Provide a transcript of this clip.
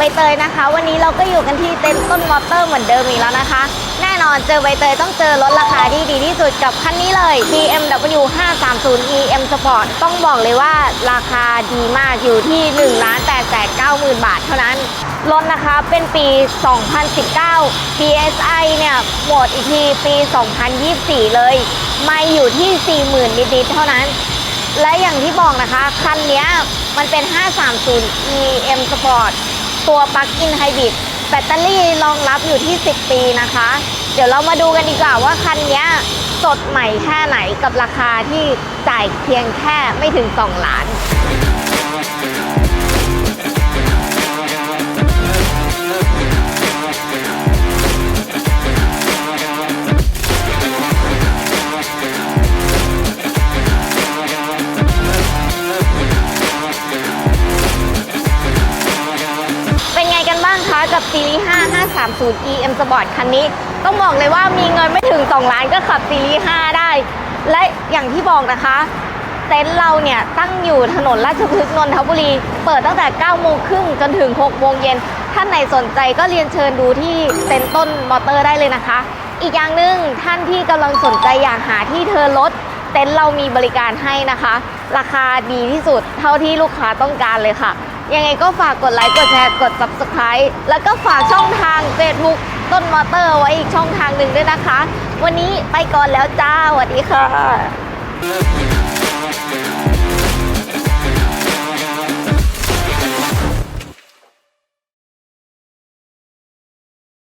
บเตยนะคะ วันนี้เราก็อยู่กันที่เต็นท์ต้นมอเตอร์เหมือนเดิมอีกแล้วนะคะ แน่นอนเจอใบเตยต้องเจอรถราคาที่ดีที่สุดกับคันนี้เลย BMW 530 EM Sport ต้องบอกเลยว่าราคาดีมากอยู่ที่1ล้าน8 9 0 0 0 บาทเท่านั้นรถนะคะเป็นปี 2019 PSI เนี่ยหมดอีกทีปี 2024 เลย ไม่อยู่ที่ 40,000 นิดๆเท่านั้นและอย่างที่บอกนะคะ คันนี้มันเป็น 530 EM Sport ตัวปลั๊กอินไฮบริดแบตเตอรี่รองรับอยู่ที่ 10 ปีนะคะ เดี๋ยวเรามาดูกันดีกว่าว่าคันนี้สดใหม่แค่ไหนกับราคาที่จ่ายเพียงแค่ไม่ถึง 2 ล้าน ซีรีส์5 530 EM Sport คันนี้ ต้องบอกเลยว่ามีเงินไม่ถึง 2 ล้านก็ขับซีรีส์5ได้ และอย่างที่บอกนะคะ เต็นท์เราเนี่ยตั้งอยู่ถนนราชพฤกษ์นนทบุรี เปิดตั้งแต่ 9 โมงครึ่งจนถึง 6 โมงเย็น ท่านไหนสนใจก็เรียนเชิญดูที่เต็นท์ต้นมอเตอร์ได้เลยนะคะ อีกอย่างหนึ่งท่านที่กำลังสนใจอยากหาที่เธอรถเต็นท์เรามีบริการให้นะคะ ราคาดีที่สุดเท่าที่ลูกค้าต้องการเลยค่ะ ยังไงก็ฝากกดไลค์กดแชร์กด subscribe แล้วก็ฝากช่องทาง Facebook ต้นมอเตอร์ไว้อีกช่องทางหนึ่งด้วยนะคะ วันนี้ไปก่อนแล้วจ้าสวัสดีค่ะ